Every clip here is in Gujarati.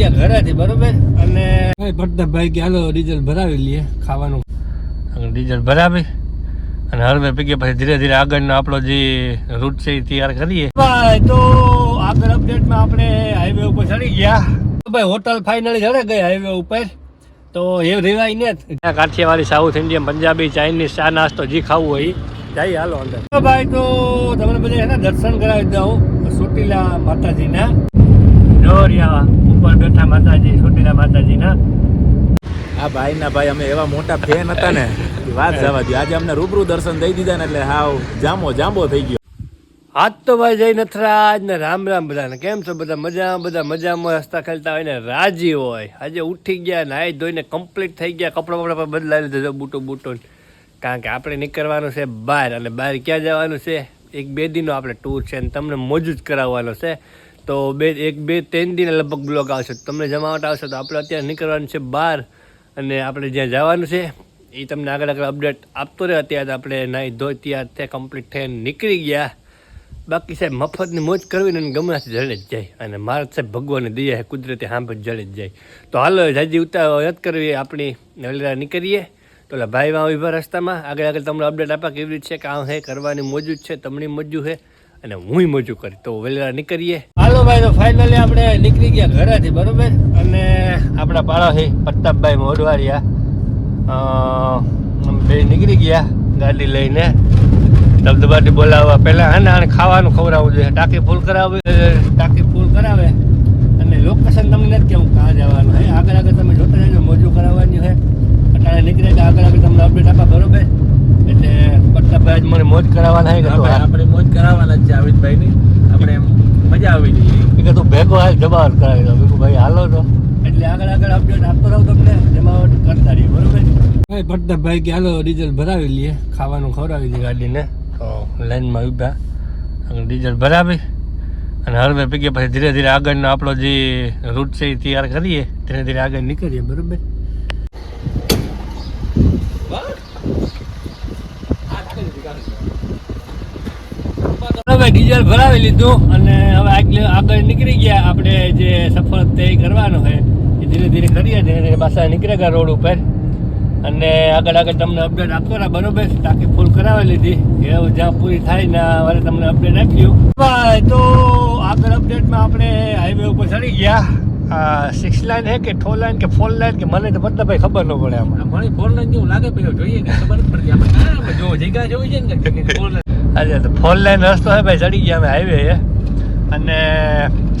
ગયા ઘરેથી બરોબર? અને ભટ્ટાભાઈ કે હાલો ડીઝલ ભરાવી લઈએ ખાવાનું. ડીઝલ ભરાવી અને હળવે પીકે પછી ધીરે ધીરે આગળનો આપણો જે રૂટ છે એ તૈયાર કરીએ. તો આગળ અપડેટમાં આપણે હાઈવે ઉપર ચડી ગયા. ભાઈ હોટલ ફાઇનલી ચડે ગઈ હાઈવે ઉપર. તો એ રેવાય ને Kathiyawadi south Indian Punjabi Chinese ચા નાસ્તો જે ખાવું હોય જાય જઈએ હાલો અંદર. ભાઈ તો તમને બધા દર્શન કરાવી દઉં. ચોટીલા માતાજીના. જોરિયા ઉપર બેઠા માતાજી સુટીના માતાજીના. આ ભાઈ ના ભાઈ અમે એવા મોટા ફેન હતા ને વાત જવા દી આજે અમને રૂબરૂ દર્શન દઈ દીધા ને એટલે હાવ જામો જાંબો થઈ ગયો. આજ તો ભાઈ જય નથરાજ ને રામ રામ બધાને. કેમ છો બધા? મજા બધા મજામાં? હસતા ખેલતા હોય ને રાજી હોય. આજે ઉઠી ગયા નાહી ધોઈને કમ્પ્લીટ થઈ ગયા. કપડા બપડા પણ બદલાવી લીધો બૂટો બૂટો કારણ કે આપણે નીકળવાનું છે બહાર અને બહાર ક્યાં જવાનું છે? એક બે દિનનો આપણે ટૂર છે અને તમને મોજું જ કરાવવાનો છે. તો બે, એક, બે, ત્રણ દિન લગભગ બ્લોગ આવશે. તમને જમાવટ આવશે તો આપણે અત્યારે નીકળવાનું છે બહાર અને આપણે જ્યાં જવાનું છે એ તમને આગળ આગળ અપડેટ આપતો રહે. અત્યારે આપણે નાહી ધોઈ ત્યાં ત્યાં કમ્પ્લીટ થઈને નીકળી ગયા. બાકી સાહેબ, મફતની મોજ કરવી ને ગમે જળે જ જાય. અને મારા સાહેબ ભગવાનની દયા છે કુદરતે હાંભ જળે જ જાય. તો હાલો, જાજી ઉતાર રદ કરવી, આપણી વલેરા નીકળીએ. તો ઓલા ભાઈ માં ઊભા રસ્તામાં આગળ આગળ તમને અપડેટ આપવા કેવી રીતે છે કે આ હે, કરવાની મોજું જ છે તમને મોજું છે અને હું મોજું કરી, તો વેલેરા નીકળીએ. ભાઈ તો ફાઇનલી આપણે નીકળી ગયા ઘરેથી બરોબર? અને આપણા પાડોશી પ્રતાપભાઈ મોઢવાડિયા બે નીકળી ગયા ગાડી લઈને. ધબધબાટી બોલાવવા. પહેલાં હે ને આને ખાવાનું ખવડાવવું જોઈએ. ટાંકી ફૂલ કરાવે ટાંકી ફૂલ કરાવે. અને લોકેશન તમને નથી કેવું કાં જવાનું હે? આગળ આગળ તમે જોતા રહેજો મોજું કરાવવાની છે અટાણે નીકળે કે આગળ આગળ તમને અપડેટ આપા બરોબર? એટલે પ્રતાપભાઈ જ મને મોજ કરાવવાના હા. આપણે મોજ કરાવવાના જ છે આવિદભાઈની આપણે એમ મજા આવી ગઈ. કે તું ભેગો હાલ જવાબ કરાવી દો બીજું ભાઈ હાલો તો. એટલે આગળ આગળ અપડેટ આપતો રહો તમને જમાવટ કરતા રહીએ બરોબર ભાઈ પ્રતાપભાઈ કે હાલો ડીઝલ ભરાવી લઈએ. ખાવાનું ખવડાવી દઈએ ગાડીને. તો લાઈનમાં ઊભા અને ડીઝલ ભરાવી. અને હળવે પીકે પછી ધીરે ધીરે આગળનો આપણો જે રૂટ છે એ તૈયાર કરીએ. ધીરે ધીરે આગળ નીકળીએ બરોબર? હવે ડીઝલ ભરાવી લીધું અને હવે આગળ આગળ નીકળી ગયા આપણે જે સફર તે કરવાનો છે એ ધીરે ધીરે કરીએ ધીરે ધીરે પાછા નીકળ્યા ગયા રોડ ઉપર. અને આગળ આગળ તમને અપડેટ આપતો રહ્યા બરોબર? ટાંકી ફૂલ કરાવી લીધી. એવું જ્યાં પૂરી થાય ને વારે તમને અપડેટ આપ્યું તો આગળ અપડેટમાં આપણે હાઈવે ઉપર ચડી ગયા. સિક્સ લાઇન હે કે ફોર લાઈન કે ફોર લાઈન કે મને તો ભાઈ ખબર ન પડે આમાં. મને ફોન લાઇન જેવું લાગે પેલો જોઈએ ખબર જ પડતી આપણે હા, જો જગ્યા જોઈ છે ને ફોર ફોન અરે તો ફોર લાઈન રસ્તો હે ભાઈ ચડી ગયા અમે હાઈવે હે અને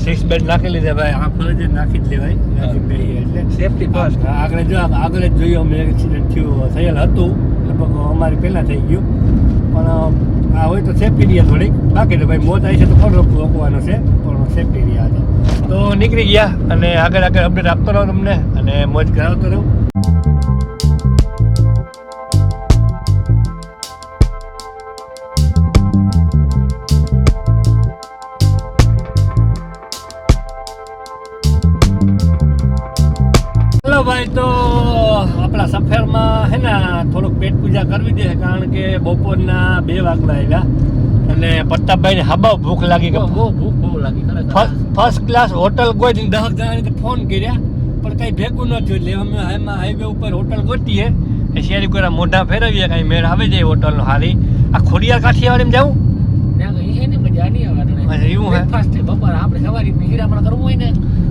સિક્સ બેડ નાખી લીધા ભાઈ આ ફરજ નાખી જ લેવાય. નજીક બેહીએ એટલે. સેફટી ફર્સ્ટ આગળ જો આગળ જ જોયું અમે એક્સિડન્ટ થયું થયેલ હતું. લગભગ અમારે પહેલાં થઈ ગયું. પણ આ હોય તો સેફટી રહ્યા થોડીક. બાકી તો ભાઈ મોત આવી છે તો કોણ રોક રોકવાનો છે. પણ સેફટી રહ્યા હતા. તો નીકળી ગયા અને આગળ આગળ અપડેટ આપતો રહો તમને અને મોજ કરાવતો રહું. ભાઈ તો આપણા સફેરમાં હે ને થોડુંક પેટ પૂજા કરવી દે કારણ કે બપોરના બે વાગના આવ્યા. અને પ્રતાપભાઈને હાબા ભૂખ લાગી કે બહુ ભૂખ બહુ લાગી ફર્સ્ટ ક્લાસ હોટલ કોઈ દસ જણાને ફોન કર્યા પણ કઈ ભેગું ન થયું એટલે અમે એમાં હાઈવે ઉપર હોટલ ગોતીએ. એ શેરી કોઈ મોઢા ફેરવીએ કઈ મેળ આવે જાય હોટલનો હારી. આ ખોડિયાર કાઠિયાવાડીમાં જવું છે એવું હે? બપોર. આપણે સવારે હીરામણ કરવું હોય ને.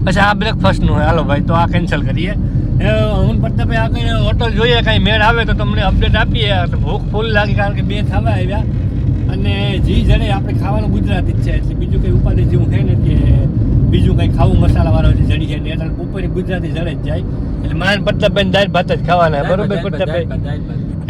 અચ્છા આ બ્રેકફાસ્ટનું હાલો ભાઈ તો આ કેન્સલ કરીએ. એ હું પ્રતાપભાઈ આગળ હોટલ જોઈએ કઈ મેળ આવે તો તમને અપડેટ આપીએ. ભૂખ ફૂલ લાગી કારણ કે બે થવા આવ્યા. અને જી જડે આપણે ખાવાનું ગુજરાતી જ છે એટલે બીજું કંઈ ઉપાધિ જેવું છે ને કે બીજું કંઈ ખાવું મસાલાવાળો જે જડી જાય ને એટલે ઉપર ગુજરાતી જડે જ જાય. એટલે માન પ્રતાપભાઈ દાળ ભાત જ ખાવાના બરોબર પ્રતાપભાઈ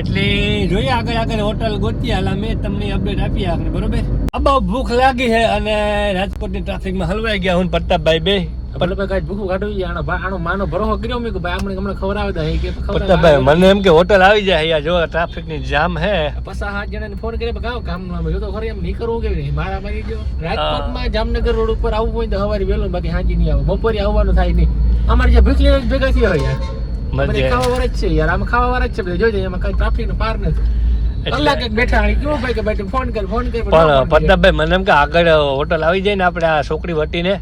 એટલે જોઈએ આગળ આગળ હોટલ ગોતી હાલ અમે તમને અપડેટ આપીએ આગળ બરોબર? આ બહુ ભૂખ લાગી છે અને રાજકોટની ટ્રાફિકમાં હલવાઈ ગયા હું પ્રતાપભાઈ બે. એટલે ભાઈ ભૂખું કાઢવું છે? આનો આનો માનો ભરોસો કર્યો? મેં કે ભાઈ આપણે હમણાં ખવડાવે તો કે ખવડાવે. પ્રતાપભાઈ મને એમ કે હોટલ આવી જાય અહીંયા જો ટ્રાફિકની જામ હે. પચાસ સાત જણાને ફોન કરી ગાવ કામનું જો તો ખરી એમ નહીં કરવું કેવી મારા મારી ગયો રાજકોટમાં જામનગર રોડ ઉપર આવવું હોય તો સવારે વહેલું બાકી હાજી નહીં આવે. બપોરે આવવાનું થાય નહીં. અમારે જે ભીખ લેવા ભેગા થયા હોય યાર. ખાવા વાર જ છે યાર. આમ ખાવા વાર જ છે બધા. જોજે એમાં કઈ ટ્રાફિક નો પાર નથી. કલાક બેઠા કેવું ભાઈ કે ફોન કર ફોન કર પણ પ્રતાપભાઈ મને એમ કે આગળ હોટલ આવી જાય ને આપણે આ છોકરી વટીને.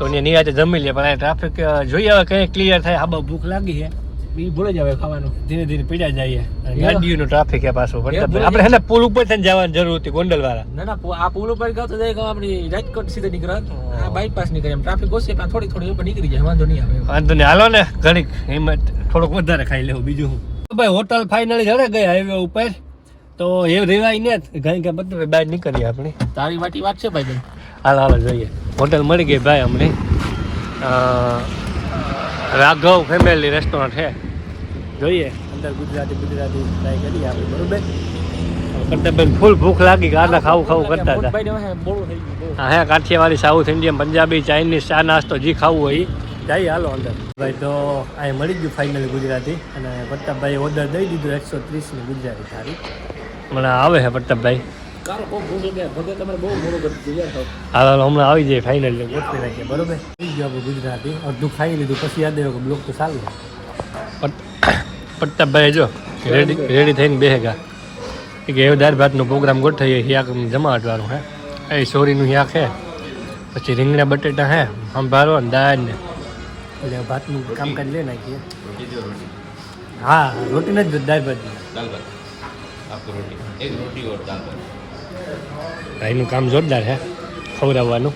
તો નિરાતે જમી લે પણ આ ટ્રાફિક જોઈએ હવે કંઈ ક્લિયર થાય આ બહુ ભૂખ લાગી છે. બી ભૂલે જ આવે ખાવાનું. ધીરે ધીરે પીડા જઈએ. ગાડીઓનો ટ્રાફિક છે પાછો આપણે હે પુલ ઉપર થઈને જવાની જરૂર હતી ગોંડલ વાળા ના ના આ પુલ ઉપર ગયો તો જાય આપણી રાજકોટ સીધે નીકળત આ બાયપાસ નીકળે એમ ટ્રાફિક ઓછી પણ થોડી થોડી ઉપર નીકળી જાય વાંધો નહીં આવે વાંધો નહીં હાલો ને ઘડીક હિંમત થોડોક વધારે ખાઈ લેવું બીજું હું ભાઈ હોટલ ફાઇનલી જડે ગઈ હાઈવે ઉપર. તો એ રેવાય ને ઘણી કે બધું બહાર નીકળીએ આપણે. તારી વાટી વાત છે ભાઈ હાલ હાલો જોઈએ. હોટલ મળી ગઈ ભાઈ અમને. રાઘવ ફેમિલી રેસ્ટોરન્ટ છે. જોઈએ અંદર ગુજરાતી ગુજરાતી ટ્રાય કરીએ આપણે બરોબર? કરતા ફૂલ ભૂખ લાગી ગાડા ખાવું ખાવું કરતા હતા. હા Kathiyawadi south Indian Punjabi Chinese ચા નાસ્તો જે ખાવું હોય જાય હાલો અંદર. ભાઈ તો અહીં મળી ગયું ફાઇનલી ગુજરાતી અને પ્રતાપભાઈ ઓર્ડર દઈ દીધો એકસો ત્રીસની ગુજરાતી થાળી. મને આવે છે પ્રતાપભાઈ. સારો કોક હાલ હમણાં આવી જાય ફાઇનલ ગોઠવી બરોબર? ગુજરાતી. અડધું લીધું પછી યાદ આવ્યો કે બ્લોક તો ચાલુ જો રેડી રેડી થઈને બેહેગા. કે દાળ ભાતનો પ્રોગ્રામ ગોઠવીએ હિયાક જમાડવાનું હે? એ સોરીનું હિયાક હે પછી રીંગણા બટેટા હે સંભારો ને દાળ ને. એટલે ભાતનું કામકાજ લઈ નાખીએ. હા રોટી નથી દાળ ભાત દાળ ભાત. રોટી. ભાઈનું કામ જોરદાર હે ખવડાવવાનું.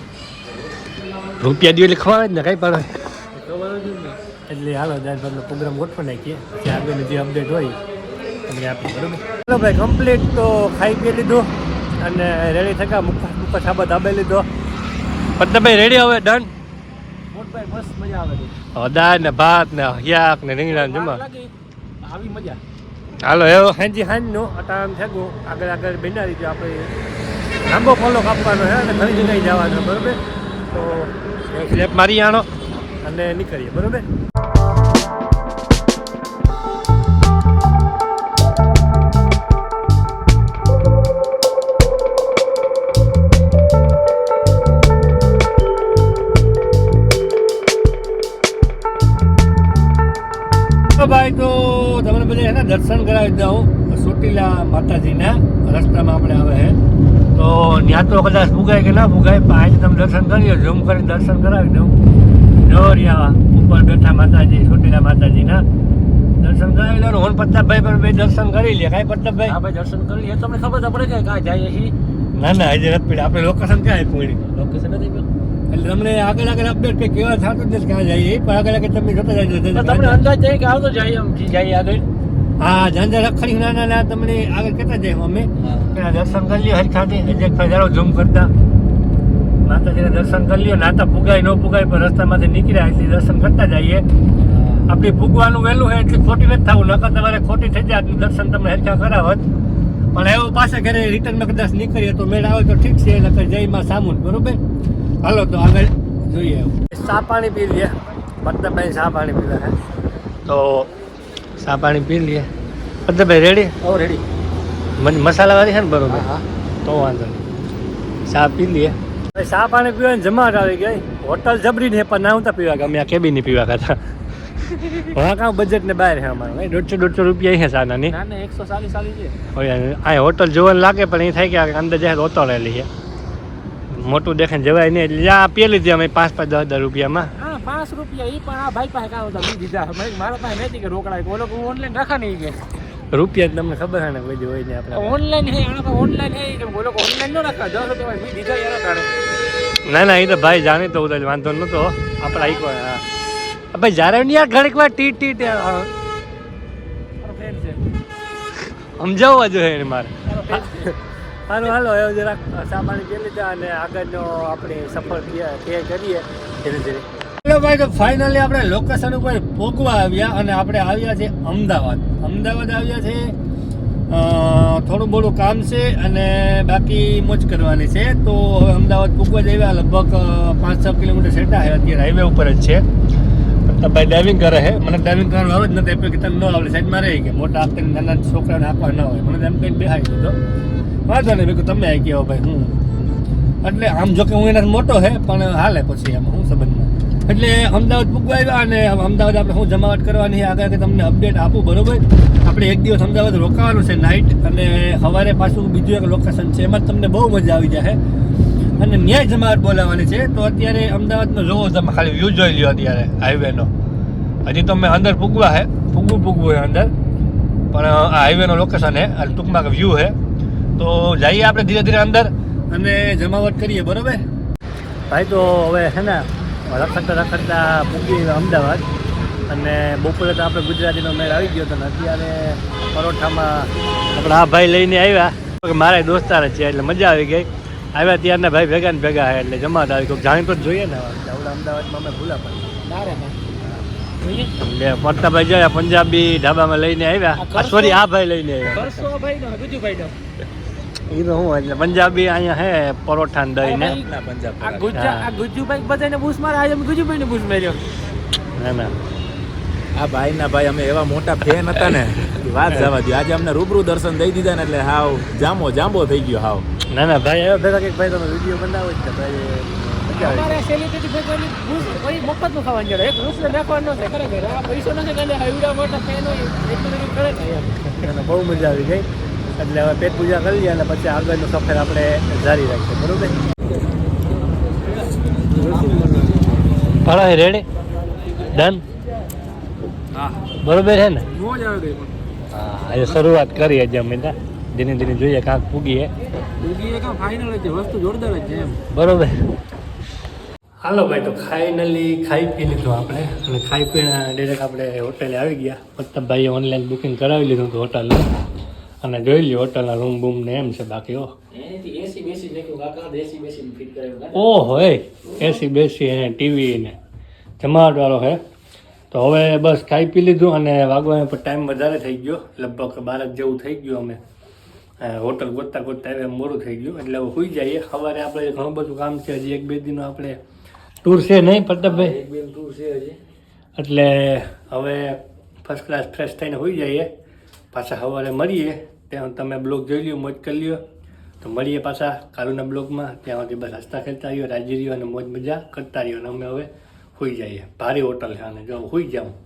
રૂપિયા દો એટલે ખવાય જ ને કાંઈ પણ. એટલે હાલો દાળ ભાતનો પ્રોગ્રામ ગોઠવી નાખીએ. પછી આગળની જે અપડેટ હોય તમને આપી બરાબર? ચાલો ભાઈ કમ્પ્લીટ તો ખાઈ પી લીધું અને રેડી થકા મુખા મુખા છાબા આપી લીધો. પદ્મભાઈ રેડી હવે? ડન મોટભાઈ મજા આવે દાળ ને ભાત ને હિયાક ને રીંગણા ને જમા. આવી મજા. હાલો એવો હાંજી હાંજનું અટાણ થેગું આગળ આગળ બિનારી જો આપણે લાંબો ફોલો કાપવાનો છે અને ઘણી જગ્યાએ જવાનો બરોબર? તો સ્લેપ મારી આણો. અને નીકળીએ બરોબર? ભાઈ તો તમને બધા એના ને દર્શન કરાવી દઉં ચોટીલા માતાજીના રસ્તામાં આપણે આવે છે તો ત્યાં તો કદાચ ભૂગાય કે ના ભૂગાય પણ આજે તમે દર્શન કરીએ ઝૂમ કરીને દર્શન કરાવી દઉં. રહ્યા ઉપર બેઠા માતાજી ચોટીલા માતાજીના. દર્શન કરાવી લો હોન પ્રતાપભાઈ પણ ભાઈ દર્શન કરી લે. કાંઈ હા પ્રતાપભાઈ ભાઈ દર્શન કરી એ તમને ખબર તો પડે કે કાં જાય છીએ ના ના હજી નથી પીડા આપણે લોકેશન ક્યાં આપ્યું લોકેશન નથી એટલે તમને આગળ આગળ અપડેટ કે કેવા થતું જ નથી ક્યાં જઈએ પણ આગળ આગળ તમે જોતા જાય તમને અંદાજ જાય કે આવતો જાય એમ જાય આગળ? હા જાંજા રખડી નાના ના તમને આગળ કેતા જાય અમે. પેલા દર્શન કરી લ્યો હરખાથી. હજી એક જારો ઝૂમ કરતા. માતાજીના દર્શન કરી લ્યો. નાતા પુગાય ન પુગાય પણ રસ્તામાંથી નીકળ્યા એટલે દર્શન કરતા જઈએ. આપણે ભૂગવાનું વહેલું હોય એટલે ખોટી નથી થવું. નકર તમારે ખોટી થઈ જાય દર્શન તમને હરખા કરાવત. પણ એવું પાછા ઘરે રિટર્નમાં કદાચ નીકળીએ તો મેળ આવે તો ઠીક છે. નકર જયમાં સામુન બરોબર? હાલો તો આગળ જોઈએ ચા પાણી પી લઈએ મતલબભાઈ ચા પાણી પીવા હે. તો ચા પાણી પી લઈએ. ભાઈ રેડી ઓ રેડી મને મસાલાવાળી છે ને બરોબર? હા તો વાંધો નહીં. ચા પી લઈએ. ચા પાણી પીવાની જમાટ આવી ગઈ. હોટલ જબરી ને પણ ના ઉતા પીવા અમે આ કેબી ની પીવા કરતા હા કાં બજેટ ને બહાર છે અમારે. દોઢસો દોઢસો રૂપિયા છે સાના નાની. ના ના એકસો ચાલીસ ચાલીસ છે. અહીંયા હોટલ જોવાનું લાગે પણ એ થાય કે અંદર જાય હોટલ લઈએ. છે મોટું દેખાય જવાય નહીં. એટલે આ પી લીધી અમે પાંચ પાંચ દસ હજાર રૂપિયામાં. પાંચ રૂપિયા એ પણ આ ભાઈ પાસે કાં હતા દીધા મારી- પાસે નથી કે રોકડા કે ઓલો ઓનલાઈન રાખા નહીં કે. રૂપિયા તમને ખબર છે ને દી હોય ને આપણે ઓનલાઈન હે આના ઓનલાઈન હે કે બોલો ઓનલાઈન નો રાખા. દસ રૂપિયા બી દીધા યાર તારે ના ના એ તો ભાઈ જાણી તો ઉધર વાંધો નતો. આપણે આઈકો હા. ભાઈ જ્યારે ને યાર ઘડીક વાર ટીટ ટી ટી, હા, મારો છે. સમજાવવા જોઈએ એને મારે. હાલો હાલો હવે જરાક સામાન પી લીધા અને આગળનો આપણે સફળ કરીએ ધીરે ધીરે. ચલો ભાઈ, તો ફાઇનલી આપણે લોકેશન ઉપર પહોંચવા આવ્યા અને આપણે આવ્યા છે અમદાવાદ. અમદાવાદ આવ્યા છે થોડું બોડું કામ છે અને બાકી મોજ કરવાની છે. તો અમદાવાદ પૂગવા જ આવ્યા, લગભગ પાંચ છ કિલોમીટર સેટા છે. અત્યારે હાઈવે ઉપર જ છે. ભાઈ ડ્રાઇવિંગ કરે છે. મને ડ્રાઇવિંગ કરવાનું આવે જ નથી એટલે કે તને ન આવડે, સાઈડમાં રહી કે મોટા આપતા નાના છોકરાને આપવા ન હોય. મને એમ કંઈ બેહાઈ દીધો. વાંધો નહીં તમે આવી ગયો ભાઈ, હું. એટલે આમ જો કે હું એના મોટો છે, પણ હાલે પછી એમાં, હું સંબંધમાં એટલે અમદાવાદ પૂગવા આવ્યા અને અમદાવાદ આપણે હું જમાવટ કરવાની આગળ કે તમને અપડેટ આપું, બરોબર? આપણે એક દિવસ અમદાવાદ રોકાવાનું છે નાઇટ અને સવારે પાછું બીજું એક લોકેશન છે. એમાં તમને બહુ મજા આવી જાય અને ન્યાય જમાવટ બોલાવવાની છે. તો અત્યારે અમદાવાદનો જોવો તમે, ખાલી વ્યૂ જોઈ લ્યો અત્યારે હાઈવેનો હજી તો મેં અંદર પૂગવા હે પૂગવું પૂગવું અંદર. પણ આ હાઈવેનો લોકેશન હે અને ટૂંકમાં વ્યૂ હે તો જઈએ આપણે ધીરે ધીરે અંદર અને જમાવટ કરીએ, બરોબર? ભાઈ, તો હવે હે ને રખડતા રખડતા પૂગી અમદાવાદ. અને બપોરે તો આપણે ગુજરાતીનો મેળ આવી ગયો હતો ને અત્યારે પરોઠામાં આપણા આ ભાઈ લઈને આવ્યા. મારા દોસ્તાર છે એટલે મજા આવી ગઈ. આવ્યા ત્યારના ભાઈ ભેગા ને ભેગા એટલે જમાત આવી કોઈક જાણી તો જોઈએ ને આપણે અમદાવાદમાં અમે ભૂલા પડી એટલે પડતાભાઈ જયા પંજાબી ઢાબામાં લઈને આવ્યા. સોરી આ ભાઈ લઈને આવ્યા. એ તો હું એટલે પંજાબી અહીંયા હે પરોઠા ને દહીં ને આ ગુજ્જા આ ગુજુભાઈ બધાને બૂસ મારે આજે અમે ગુજુભાઈ ને બૂસ માર્યો. ના ના. આ ભાઈ ના ભાઈ અમે એવા મોટા ફેન હતા ને વાત જવા દો આજે અમને રૂબરૂ દર્શન દઈ દીધા ને એટલે હાવ જામો જાંબો થઈ ગયો હાવ. ના ના ભાઈ હવે ભેગા કંઈક ભાઈ તમે વીડિયો બનાવો જ ને ભાઈ અમારે સેલિબ્રિટી ભેગવાની કોઈ મફત ખાવાનું જડે એક રૂપિયા નાખવાનું ન ખરેખર. આ પૈસો નથી કે હાઈવડા મોટા ફેન હોય એટલું બધું કરે ને બહુ મજા આવી ગઈ. એટલે હવે પેટ પૂજા કરી લઈએ અને પછી આગળનો સફર આપણે જારી રાખીએ બરોબર? ભાડા રેડી ડન બરોબર છે ને? હા આજે શરૂઆત કરી આજે અમે ધીરે ધીરે જોઈએ કાંક પૂગીએ. પણ કાં ફાઇનલ છે વસ્તુ જોરદાર જ છે એમ. બરોબર. હાલો ભાઈ તો ફાઇનલી ખાઈ પી લીધું આપણે. અને ખાઈ પીને ડાયરેક્ટ આપણે હોટેલે આવી ગયા. મતલબભાઈએ ઓનલાઈન બુકિંગ કરાવી લીધું હતું હોટલનું અને જોઈ લ્યો હોટલના રૂમ બૂમ ને એમ છે બાકી ઓ એનાથી એસી બેસી અને ટીવી ને. જમાવટ વાળો છે તો હવે બસ ખાઈ પી લીધું અને વાગવાનો પણ ટાઈમ વધારે થઈ ગયો. લગભગ બારક જેવું થઈ ગયું અમે. હોટલ ગોતતા ગોતતા હવે મોડું થઈ ગયું. એટલે હવે સુઈ જઈએ. સવારે આપણે ઘણું બધું કામ છે હજી. એક બે દિનો આપણે ટૂર છે નહીં પ્રતાપભાઈ? એક બે ટૂર છે હજી. એટલે હવે ફર્સ્ટ ક્લાસ ફ્રેશ થઈને હોઈ જઈએ. પાછા સવારે મળીએ. ત્યાં તમે બ્લોગ જોઈ લ્યો, મોજ કરી લ્યો. તો મળીએ પાછા કાલુના બ્લોગમાં. ત્યાં સુધી બસ હસતા ખેલતા રહ્યો, રાજી રહ્યો અને મોજ મજા કરતા રહ્યો. અને અમે હવે હોઈ જઈએ. ભારે હોટલ છે અને જો હોઈ જાઉં.